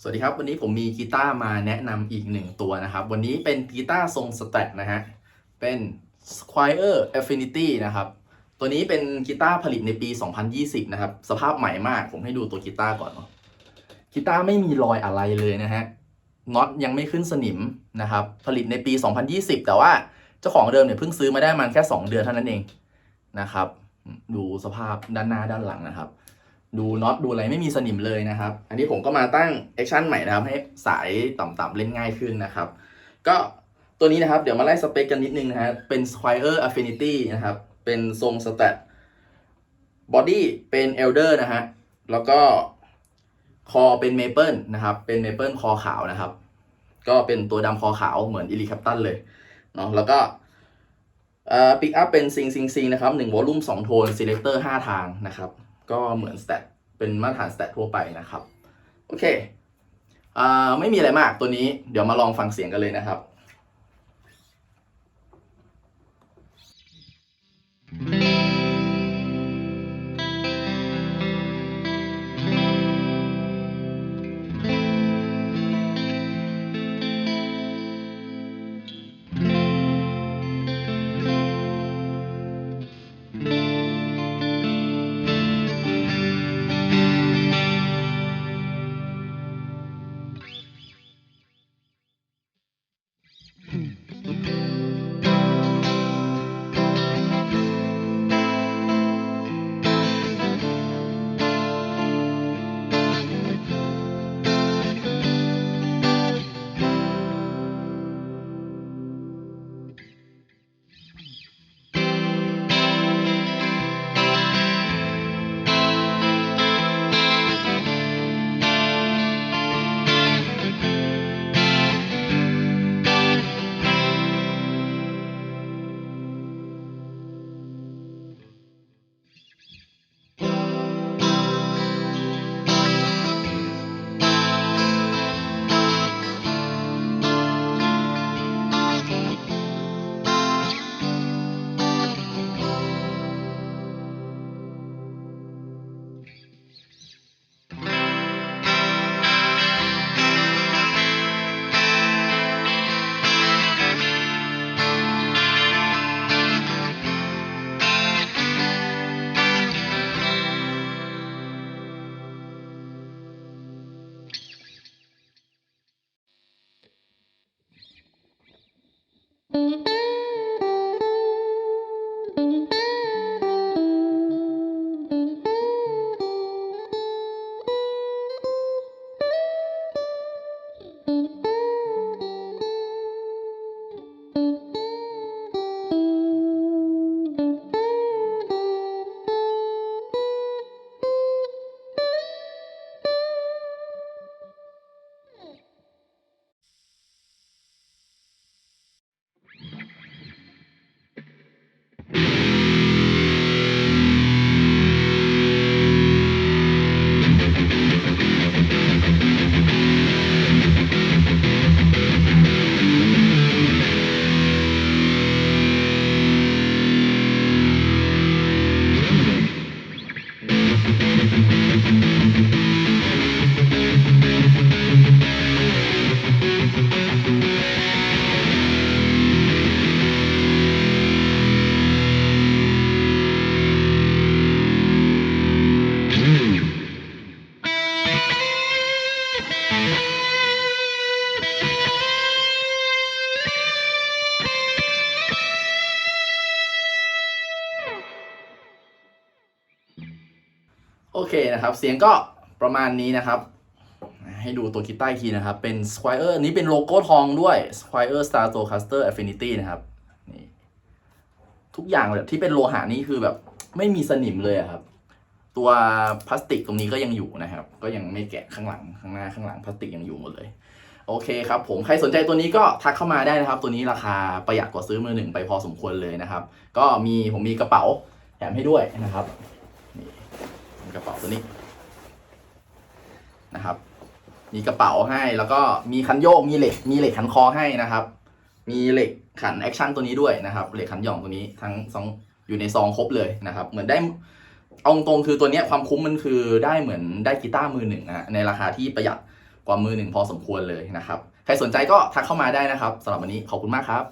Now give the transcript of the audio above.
สวัสดีครับ วันนี้ผมมีกีตาร์มาแนะนำอีกหนึ่งตัวนะครับ วันนี้เป็นกีตาร์ทรงสแต็กนะฮะ เป็น Squire Affinity นะครับ ตัวนี้เป็นกีตาร์ผลิตในปี 2020 นะครับ สภาพใหม่มากผมให้ดูตัวกีตาร์ก่อนเนาะกีตาร์ไม่มีรอยอะไรเลยนะฮะน็อตยังไม่ขึ้นสนิมนะครับ ผลิตในปี 2020 แต่ว่าเจ้าของเดิมเนี่ยเพิ่งซื้อมาได้มันแค่ 2 เดือนเท่านั้นเองนะครับ ดูสภาพด้านหน้าด้านหลังนะครับ ดูน็อตดูอะไรไม่มีสนิมเลยนะครับ อันนี้ผมก็มาตั้งแอคชั่นใหม่นะครับ ให้สายต่ำๆเล่นง่ายขึ้นนะครับ ก็ตัวนี้นะครับ เดี๋ยวมาไล่สเปคกันนิดนึงนะฮะเป็น Squire Affinity นะครับ เป็นทรงสแตทบอดี้เป็น Elder นะฮะ แล้วก็คอเป็นเมเปิลนะครับ เป็นเมเปิลคอขาวนะครับ ก็เป็นตัวดำคอขาวเหมือนอิลิคัปตันเลยเนาะแล้วก็ปิกอัพเป็นซิงซิงซิงนะครับ1วอลลุ่ม2โทน selector 5ทางนะครับ ก็เหมือนสเตตเป็นมาตรฐานสเตตทั่วไปนะครับ โอเค อ่า ไม่มีอะไรมากตัวนี้ เดี๋ยวมาลองฟังเสียงกันเลยนะครับ โอเคนะครับ เสียงก็ประมาณนี้นะครับ ให้ดูตัวกีตาร์อีนะครับ เป็น Squire นี้เป็นโลโก้ทองด้วย Squire Stratocaster Affinity นะครับนี่ทุกอย่างแบบที่เป็นโลหะนี่คือแบบไม่มีสนิมเลยครับ ตัวพลาสติกตรงนี้ก็ยังอยู่นะครับ ก็ยังไม่แกะข้างหลังข้างหน้าข้างหลังพลาสติกยังอยู่หมดเลย โอเคครับผมใครสนใจตัวนี้ก็ทักเข้ามาได้นะครับ ตัวนี้ราคาประหยัดกว่าซื้อมือหนึ่งไปพอสมควรเลยนะครับ ก็มีผมมีกระเป๋าแถมให้ด้วยนะครับนี่กระเป๋าตัวนี้นะครับ มีกระเป๋าให้แล้วก็มีคันโยกมีเหล็กมีเหล็กขันคอให้นะครับ มีเหล็กขันแอคชั่นตัวนี้ด้วยนะครับเหล็กขันหย่องตัวนี้ทั้งสองอยู่ในซองครบเลยนะครับ เหมือนได้ เอาตรงคือตัวนี้ความคุ้มมันคือได้เหมือนได้กีตาร์มือหนึ่งนะในราคาที่ประหยัดกว่ามือหนึ่งพอสมควรเลยนะครับ ใครสนใจก็ทักเข้ามาได้นะครับสำหรับวันนี้ขอบคุณมากครับ